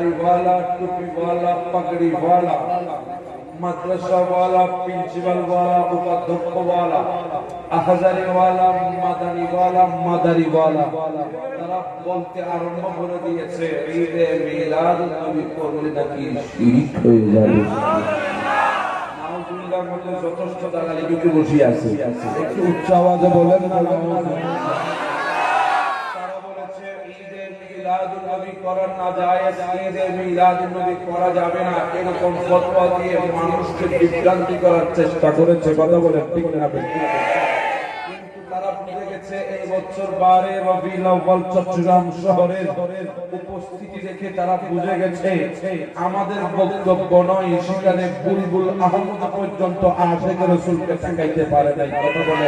दाढ़ी वाला टोपी वाला पगड़ी वाला मदरसा वाला प्रिंसिपल वाला उपाध्यक्ष वाला আহাজারি ওয়ালা মাদানি ওয়ালা মাদারি ওয়ালা তারা বলতে আরম্ভ করে দিয়েছে ঈদে মিলাদ নবী করলে নাকি শিরিক হয়ে যাবে নাউজুবিল্লাহর মধ্যে যথেষ্ট দালালি ঢুকে বসে আছে একটু উচ্চ আওয়াজে বলেন মিলাদুন নবী করা না যায় নবী করা যাবে না। এরকম ফতোয়া দিয়ে মানুষকে বিভ্রান্তি করার চেষ্টা করেছে, কথা ঠিক না উপস্থিতি তারা বুঝে গেছে, আমাদের বক্তব্য নয়, সেখানে বুলবুল আহমদ পর্যন্ত আশেখ রসুলকে ঠেকাইতে পারে নাই, কথা বলে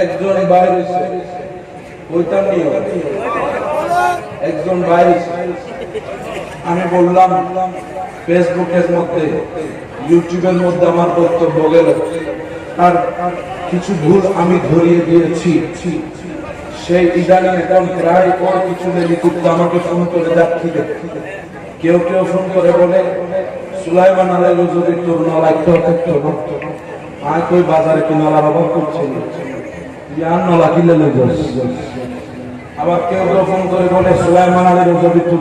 একজন বাইরে ওইটার নিয়ে একজন বাইরে আমি বললাম, ফেসবুকের মধ্যে, ইউটিউবের মধ্যে আমার বক্তব্য গেল। আর কিছু ভুল আমি ধরিয়ে দিয়েছি। সেই ইদানিং এখন প্রায় পর কিছু কিন্তু আমাকে ফোন করে যাচ্ছি কেউ কেউ ফোন করে বলে, সুলাইমান আলাই যদি তোর নলায় কেউ থাকতো আয় কই বাজারে কি নলার অভাব করছে আবার কেউ করে বলে, সুলাইমান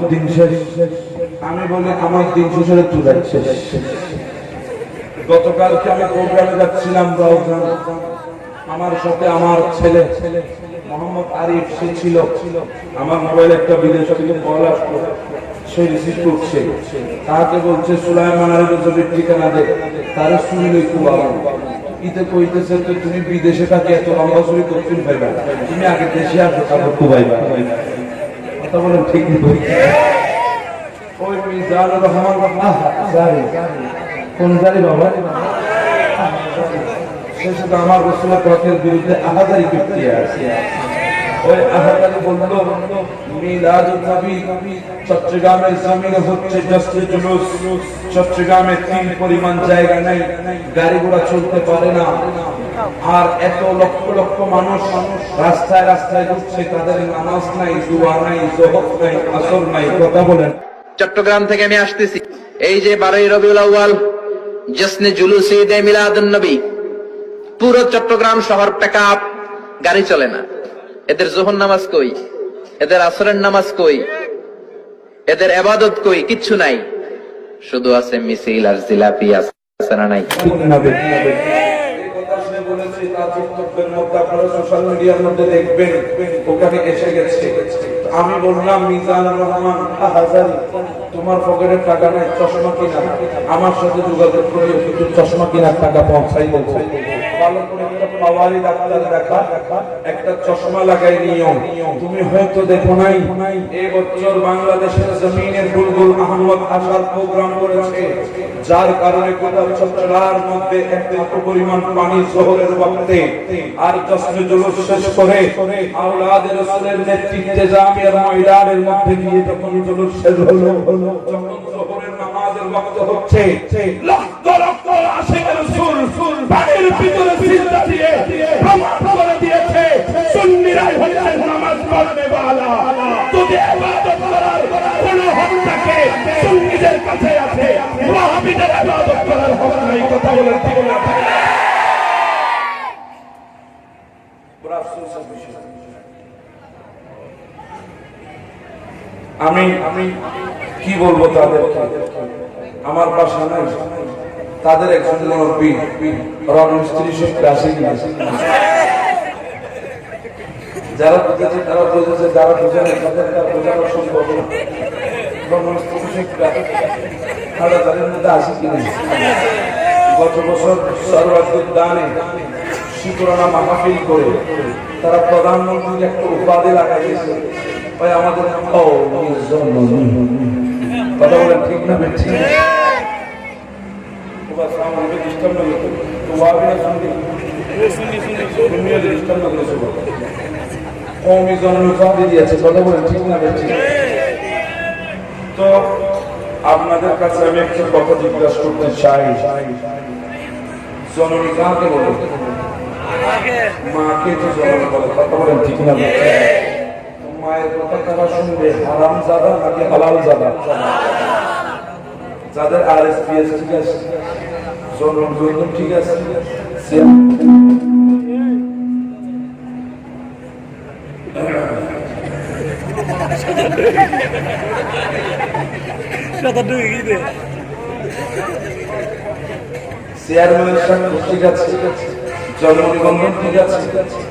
দিন শেষ। আমি বলি, আমার দিন গতকালকে আমি প্রোগ্রামে যাচ্ছিলাম আমার সাথে আমার ছেলে, মোহাম্মদ আরিফ, সে ছিল। আমার মোবাইলে একটা বিদেশ থেকে কল আসলো। সে রিসিভ করছে। তাকে বলছে, সুলাইমান আলী রজবির ঠিকানা দে। তারে শুনলে খুব ইতে কইতেছে তো তুমি বিদেশে থাকি, এত লম্বা চুরি করতে পাইবা তুমি আগে দেশে আসো তারপর কুবাইবা কথা বলেন ঠিক ওই মিজানুর রহমান জারি কোন জারি বাবা? সে শুধু আমার রসুলের পথের বিরুদ্ধে আহাদারি করতে আছে চট্টগ্রামে তিন পরিমাণ জায়গা গাড়ি ঘোড়া চলতে পারে না। আর এত লক্ষ লক্ষ মানুষ রাস্তায় রাস্তায় ঘুরছে, তাদের নাই নাই নাই, আসর নাই, কথা বলেন। চট্টগ্রাম থেকে আমি আসতেছি। এই যে বারোই রবিউল আউয়াল, জসনে জুলুস ঈদে মিলাদুন নবী, পুরো চট্টগ্রাম শহর প্যাক গাড়ি চলে না। এদের জোহর নামাজ কই? এদের আসরের নামাজ কই? এদের এবাদত কই? কিচ্ছু নাই। শুধু আছে মিছিল আর জিলাপি আছে না নাই? বলেছে, আমার সাথে যোগাযোগ করিও চশমা কেনার টাকা পৌঁছাই দেবো। ভালো করে একটা পাওয়ারি ডাক্তার দেখা, একটা চশমা লাগাই নিও তুমি হয়তো দেখো নাই এই বছর বাংলাদেশের জমিনের বুলবুল আহমদ আসার প্রোগ্রাম করেছে। যার কারণে গোটা চট্টলার মধ্যে এত পরিমাণ পানি শহরের বক্তে। আর জশ্নে জুলুস শেষ করে আওলাদের রাসূলের নেতৃত্বে জামিয়ার ময়দানের মধ্যে গিয়ে যখন জুলুস শেষ হলো, যখন শহরের নামাজের হচ্ছে। লক্ষ লক্ষ আশেকের সুর বাড়ির ভিতরে সিজদা দিয়ে প্রমাণ করে দিয়েছে, সুন্নিরাই হচ্ছেন নামাজ পড়বে বালা। যদি ইবাদত করার কোনো হক থাকে, সুন্নিদের কাছে আছে। ওয়াহাবিদের ইবাদত করার হক নাই, কথা বলেন ঠিক না? বড়। আমি আমি কি বলব তাদেরকে? আমার বাসা নাই। তাদের একজন মুরব্বী রণ স্ত্রী সূত্রে আসে কিনা? যারা বুঝেছে, তারা বুঝেছে, যারা বুঝে তাদের তার বোঝানো সম্ভব না। বছর তারা প্রধানমন্ত্রীর একটা উপাধি লাগাইছে। আমাদের। কথা বলেন ঠিক না বেঠি কৌমি জননী উপাধি দিয়েছে। কথা বলেন ঠিক না বেঠি তো আপনাদের কাছে আমি একটা কথা জিজ্ঞাসা করতে চাই। জননী কাকে বলে? মাকে তো জননী বলে। কথা বলেন ঠিক না মায়ের কথা কারা শুনবে হারাম জাদা নাকি হালাল জাদা? যাদের আর এস পি এস ঠিক আছে ঠিক আছে ঠিক আছে ঠিক আছে।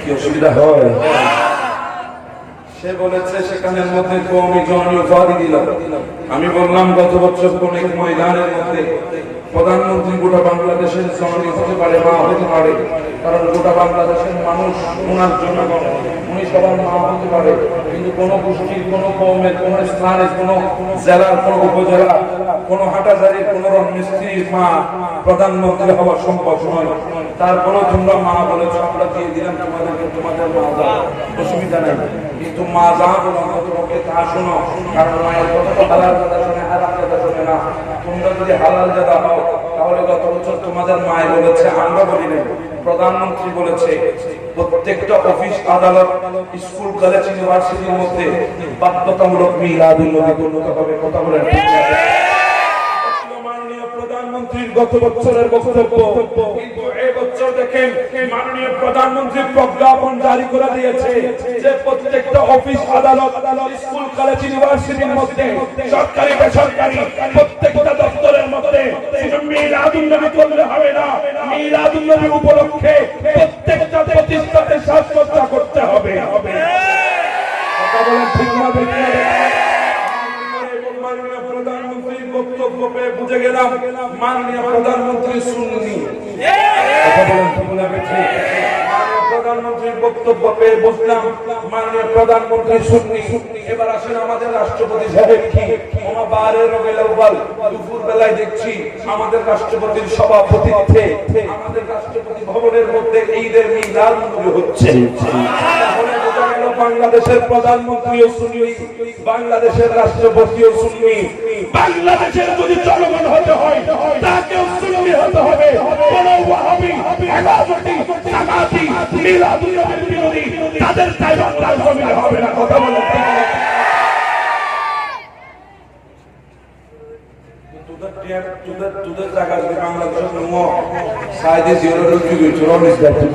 অসুবিধা হয়। সে বলেছে, সেখানের মধ্যে কমি জমি উপাধি দিল। আমি বললাম, গত বছর কোন এক ময়দানের মধ্যে প্রধানমন্ত্রী গোটা বাংলাদেশের জননী হতে পারে মা হতে পারে, কারণ গোটা বাংলাদেশের মানুষ ওনার জনগণ উনি সবার মা হতে পারে, কিন্তু কোন গোষ্ঠীর কোন কৌমের কোন স্থানের কোন জেলার, কোন উপজেলা কোন হাটাজারির, কোন মিস্ত্রির মা প্রধানমন্ত্রী হওয়া সম্ভব নয়। তারপরেও তোমরা মা বলেছ, আমরা দিয়ে দিলাম তোমাদেরকে, তোমাদের মা যাও অসুবিধা নাই। কিন্তু মা যা বলো তোমাকে তা শোনো, কারণ মায়ের কথা জাদা শোনে। না। তোমরা যদি হালাল জাদা হও তাহলে গত বছর তোমাদের মায় বলেছে, আমরা বলি নাই। প্রধানমন্ত্রী বলেছে, প্রত্যেকটা অফিস, আদালত, স্কুল, কলেজ, ইউনিভার্সিটির মধ্যে বাধ্যতামূলক মিলাদুল নবী হবে কথা বলেন প্রধানমন্ত্রীর গত বছরের বক্তব্য কিন্তু এই বছর দেখেন মাননীয় প্রধানমন্ত্রী প্রজ্ঞাপন জারি করে দিয়েছে, যে প্রত্যেকটা অফিস, আদালত, স্কুল, কলেজ, ইউনিভার্সিটির মধ্যে, সরকারি, বেসরকারি, প্রত্যেকটা দপ্তরের মধ্যে হবে বুঝে গেলাম, মাননীয় প্রধানমন্ত্রী শুননি প্রধানমন্ত্রীর বক্তব্য পেয়ে বুঝলাম মাননীয় প্রধানমন্ত্রী শুননি এবার আসেন আমাদের রাষ্ট্রপতি সাহেব কি? দুপুর বেলায় দেখছি আমাদের রাষ্ট্রপতির সভাপতিত্বে আমাদের রাষ্ট্রপতি ভবনের মধ্যে ঈদের মিলাদ হচ্ছে। বাংলাদেশের প্রধানমন্ত্রীও শুনি বাংলাদেশের রাষ্ট্রপতিও শুনি বাংলাদেশের যদি জনগণ হতে হয় মিলাদুল্লাহ বিরোধী তাদের চাই বাংলার জমিনে হবে না কথা বলেন তোদের জায়গা যদি বাংলাদেশের নম সাইডে জিরো রুজি গেছিল অনিস দায়িত্ব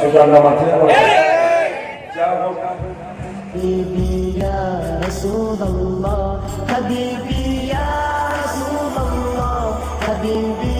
পুরো মাঠে যা হোক حبيبي يا رسول الله حبيبي يا رسول الله حبيبي